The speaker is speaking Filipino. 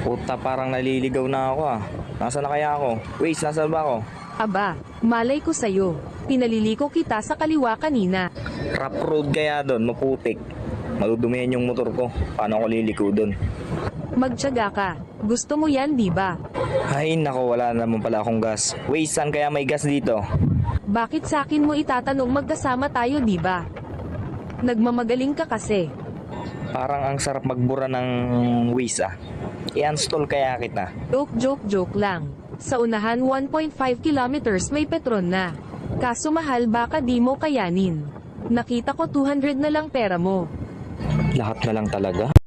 Puta, parang naliligaw na ako ah. Nasaan na kaya ako? Waze, nasaan ba ako? Aba, malay ko sa'yo. Pinaliliko kita sa kaliwa kanina. Rough road kaya doon, maputik. Madudumihan yung motor ko. Paano ako liliko doon? Magtyaga ka. Gusto mo yan, di ba? Ay, nako, wala naman pala akong gas. Waze, saan kaya may gas dito? Bakit sa akin mo itatanong magkasama tayo, di ba? Nagmamagaling ka kasi. Parang ang sarap magbura ng Waze ah. I-install kaya kita. Joke, joke, joke lang. Sa unahan 1.5 kilometers may petron na. Kaso mahal baka di mo kayanin. Nakita ko 200 na lang pera mo. Lahat na lang talaga.